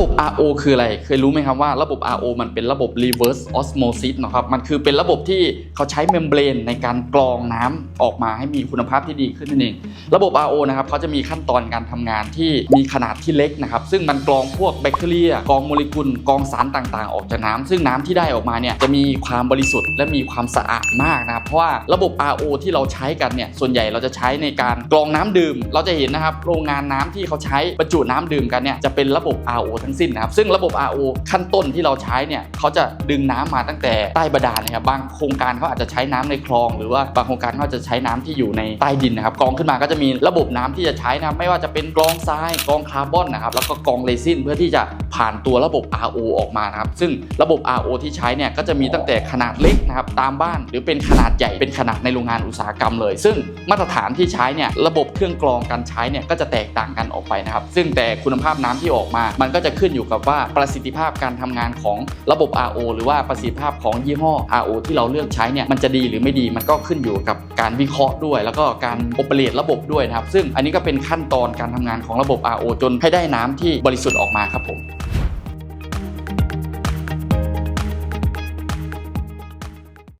บบ RO คืออะไร เคยรู้ไหมครับว่าระบบ RO มันเป็นระบบ reverse osmosis นะครับ มันคือเป็นระบบที่เขาใช้เมมเบรนในการกรองน้ำออกมาให้มีคุณภาพที่ดีขึ้นนั่นเอง ระบบ RO นะครับเขาจะมีขั้นตอนการทำงานที่มีขนาดที่เล็กนะครับ ซึ่งมันกรองพวกแบคทีเรีย กรองโมเลกุล กรองสารต่างๆ ออกจากน้ำซึ่งน้ำที่ได้ออกมาเนี่ยจะมีความบริสุทธิ์และมีความสะอาดมากนะครับ เพราะว่าระบบ RO ที่เราใช้กันเนี่ย ส่วนใหญ่เราจะใช้ในการกรองน้ำดื่ม เราจะเห็นนะครับ โรงงานน้ำที่เขาใช้บรรจุน้ำดื่มกันเนี่ยจะเป็นระบบ RO ทั้งสิ้นนะครับ ซึ่งระบบ RO ขั้นต้นที่เราใช้เนี่ยเขาจะดึงน้ำมาตั้งแต่ใต้บาดาลนะครับบางโครงการเขาอาจจะใช้น้ำในคลอง หรือว่าบางโครงการเขาจะใช้น้ำที่อยู่ในใต้ดินนะครับกรองขึ้นมาก็จะมีระบบน้ำที่จะใช้นะครับไม่ว่าจะเป็นกรองทรายกรองคาร์บอนนะครับแล้วก็กรองเรซินเพื่อที่จะ ผ่านตัวระบบ RO ออกมานะครับซึ่งระบบ RO ที่ใช้เนี่ยก็จะมีตั้งแต่ขนาดเล็กนะครับตามบ้าน หรือเป็นขนาดใหญ่เป็นขนาดในโรงงานอุตสาหกรรมเลย ซึ่งมาตรฐานที่ใช้เนี่ยระบบเครื่องกรองการใช้เนี่ยก็จะแตกต่างกันออกไปนะครับซึ่งแต่คุณภาพน้ำที่ออกมา มันก็จะขึ้นอยู่กับว่าประสิทธิภาพการทำงานของระบบ RO หรือว่าประสิทธิภาพของยี่ห้อ RO ที่เราเลือกใช้เนี่ยมันจะดีหรือไม่ดีมันก็ขึ้นอยู่กับการวิเคราะห์ด้วย แล้วก็การโอเปเรตระบบด้วยนะครับซึ่งอันนี้ก็เป็นขั้นตอนการทำงานของระบบ RO จนให้ได้น้ำที่บริสุทธิ์ออกมาครับผม